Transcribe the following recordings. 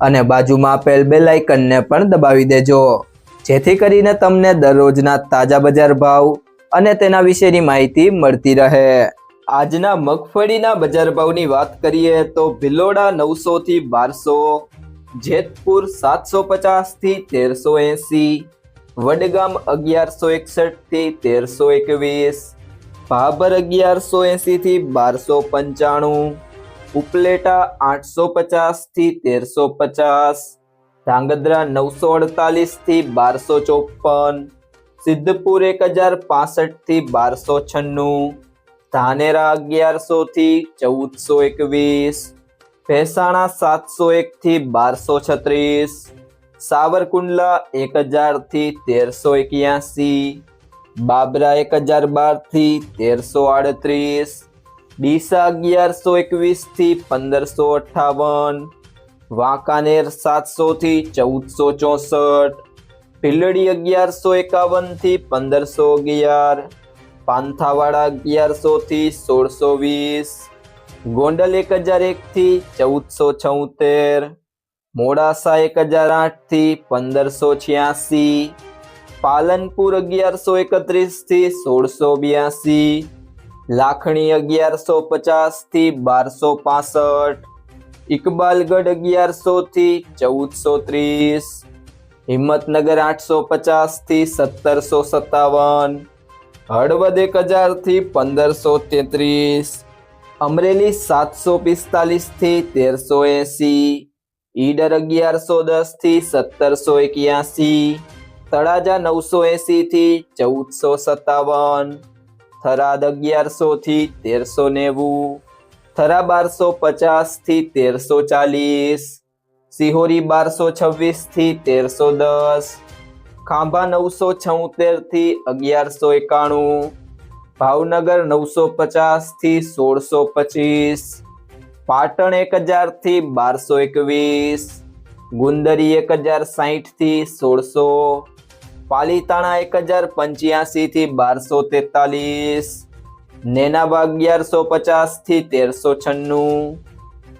અને બાજુમાં આપેલ બે લાઇકનને પણ દબાવી દેજો. જેથી કરીને તમને દરરોજના તાજા બજાર ભાવ અને તેના વિશેની માહિતી મળતી રહે. આજના મગફળીના બજાર ભાવની વાત કરીએ તો ભિલોડા નવસો થી બારસો, જેતપુર સાતસો પચાસથી તેરસો એસી, વડગામ અગિયારસો એકસઠથી તેરસો એકવીસ, ભાભર અગિયારસો એસી થી બારસો પંચાણું ઉપલેટા આઠસો પચાસથી તેરસો પચાસ, ધાંગધ્રા નવસો અડતાલીસથી બારસો ચોપન સિદ્ધપુર એક હજાર પાસઠથી બારસો છન્નું, ધાનેરા અગિયારસો થી ચૌદસો એકવીસ, ભેસાણા સાતસો એક થી બારસો છત્રીસ, સાવરકુંડલા એક હજારથી તેરસો એક્યાસી, બાબરા એક હજાર બારથી તેરસો આડત્રીસ ડીસા અગિયારસો એકવીસથી પંદરસો અઠાવન વાંકાનેર સાતસો થી ચૌદસો ચોસઠ, ભીલડી અગિયારસો એકાવનથી પંદરસો અગિયાર, પાંથાવાડા અગિયારસો થી સોળસો વીસ, ગોંડલ એક હજાર એક થી ચૌદસો છોતેર, મોડાસા એક હજાર આઠથી પંદરસો છ્યાસી, પાલનપુર અગિયારસો એકત્રીસથી સોળસો બ્યાસી લાખણી અગિયારસો પચાસથી બારસો પાસઠ. ઇકબાલગઢ અગિયારસો થી ચૌદસો ત્રીસ. હિંમતનગર આઠસો પચાસથી સત્તરસો સત્તાવન. હળવદ એક હજારથી પંદરસો તેત્રીસ. અમરેલી સાતસો પિસ્તાલીસથી તેરસો એસી. ઈડર અગિયારસો દસથી સત્તરસો એક્યાસી. તળાજા નવસો એસી થી ચૌદસો સત્તાવન. થરાદ અગિયારસો થી તેરસો નેવું, થરા બારસો પચાસથી તેરસો ચાલીસ, સિહોરી બારસો છવ્વીસથી તેરસો દસ, ખાંભા નવસો છોતેરથી અગિયારસો એકાણું, ભાવનગર નવસો પચાસથી સોળસો પચીસ, પાટણ એક હજારથી બારસો એકવીસ, ગુંદરી એક હજાર સાહીઠથી સોળસો પાલીતાણા એક હજાર પંચ્યાસી થી બારસો તેતાલીસ નેનાબા અગિયારસો પચાસથી તેરસો છન્નું,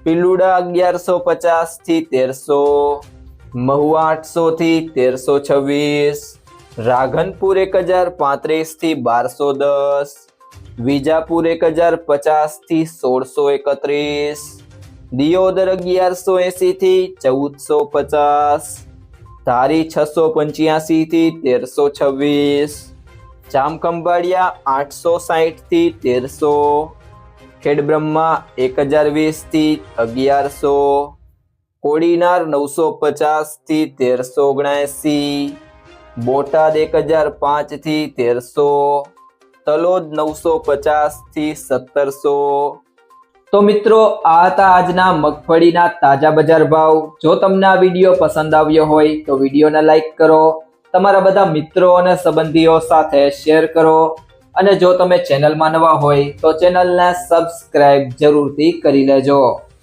પિલુડા અગિયારસો પચાસથી તેરસો, મહુવા આઠસો થી તેરસો છવ્વીસ, રાઘનપુર એક હજાર પાંત્રીસથી બારસો દસ, વિજાપુર એક હજાર પચાસથી સોળસો એકત્રીસ, દિયોદર અગિયારસો એસી થી ચૌદસો પચાસ ધારી છસો પંચ્યાસી થી તેરસો છવ્વીસ. જામખંભાળિયા આઠસો સાહીઠથી તેરસો. ખેડબ્રહ્મા એક હજાર વીસથી અગિયારસો. કોડીનાર નવસો પચાસથી તેરસો ઓગણએંસી બોટાદ એક હજાર પાંચથી તેરસો. તલોદ નવસો પચાસથી સત્તરસો. તો મિત્રો, આ હતા આજના મગફળીના તાજા બજાર ભાવ. જો તમને આ વીડિયો પસંદ આવ્યો હોય, તો વિડીયોને લાઇક કરો, તમારા બધા મિત્રો અને સંબંધીઓ સાથે શેર કરો, અને જો તમે ચેનલમાં નવા હોય, તો ચેનલને સબસ્ક્રાઇબ જરૂરથી કરી લેજો.